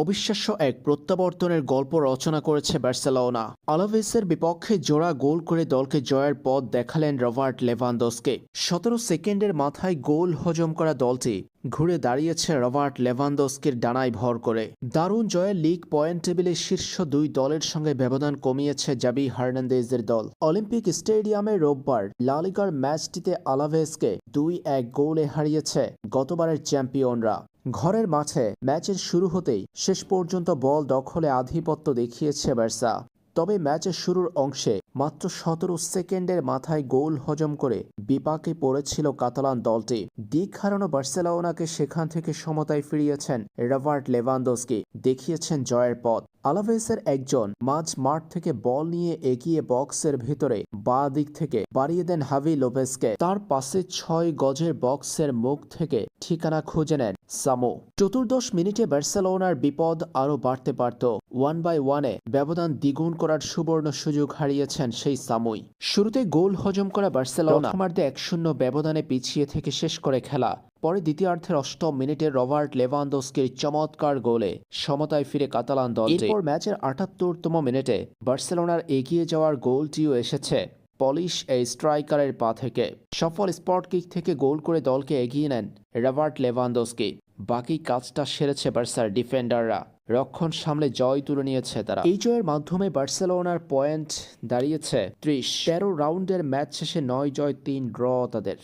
অবিশ্বাস্য এক প্রত্যাবর্তনের গল্প রচনা করেছে বার্সেলোনা। আলাভেসের বিপক্ষে জোড়া গোল করে দলকে জয়ের পথ দেখালেন রবার্ট লেভানদোসকে সতেরো সেকেন্ডের মাথায় গোল হজম করা দলটি ঘুরে দাঁড়িয়েছে রবার্ট লেভানদোস্কির ডানায় ভর করে। দারুণ জয়ে লিগ পয়েন্ট টেবিলে শীর্ষ দুই দলের সঙ্গে ব্যবধান কমিয়েছে জাবি হার্নান্দেজের দল। অলিম্পিক স্টেডিয়ামে রোববার লালিগার ম্যাচটিতে আলাভেসকে দুই এক গোলে হারিয়েছে গতবারের চ্যাম্পিয়নরা। ঘরের মাঠে ম্যাচের শুরু হতেই শেষ পর্যন্ত বল দখলে আধিপত্য দেখিয়েছে বার্সা। তবে ম্যাচের শুরুর অংশে মাত্র সতেরো সেকেন্ডের মাথায় গোল হজম করে বিপাকে পড়েছিল কাতালান দলটি। দিক হারানো বার্সেলোনাকে সেখান থেকে সমতায় ফিরিয়েছেন রবার্ট লেভান্দোসকে দেখিয়েছেন জয়ের পথ। আলাভেসের একজন মাঝ মাঠ থেকে বল নিয়ে এগিয়ে বক্সের ভিতরে বাঁ দিক থেকে বাড়িয়ে দেন হাভি লোপেসকে তার পাশে ছয় গজের বক্সের মুখ থেকে ঠিকানা খুঁজে নেন সামো। চতুর্দশ মিনিটে বার্সেলোনার বিপদ আরও বাড়তে পারত। ওয়ান বাই ওয়ানে ব্যবধান দ্বিগুণ করার সুবর্ণ সুযোগ হারিয়েছেন সেই সামুই। শুরুতে গোল হজম করা বার্সেলোনা। এক শূন্য ব্যবধানে পিছিয়ে থেকে শেষ করে খেলা। পরে দ্বিতীয়ার্ধের অষ্টম মিনিটে রবার্ট লেভানদোস্কির চমৎকার গোলে সমতায় ফিরে কাতালান দল এরপর ম্যাচের আটাত্তরতম মিনিটে বার্সেলোনার এগিয়ে যাওয়ার গোলটিও এসেছে পলিশ এই স্ট্রাইকারের পা থেকে। সফল স্পট কিক থেকে গোল করে দলকে এগিয়ে নেন রবার্ট লেভানদোস্কি। বাকি কাজটা সেরেছে বার্সার ডিফেন্ডাররা। রক্ষণ সামলে জয় তুলে নিয়েছে তারা। এই জয়ের মাধ্যমে বার্সেলোনার পয়েন্ট দাঁড়িয়েছে ত্রিশ। তেরো রাউন্ডের ম্যাচ শেষে নয় জয় তিন ড্র তাদের।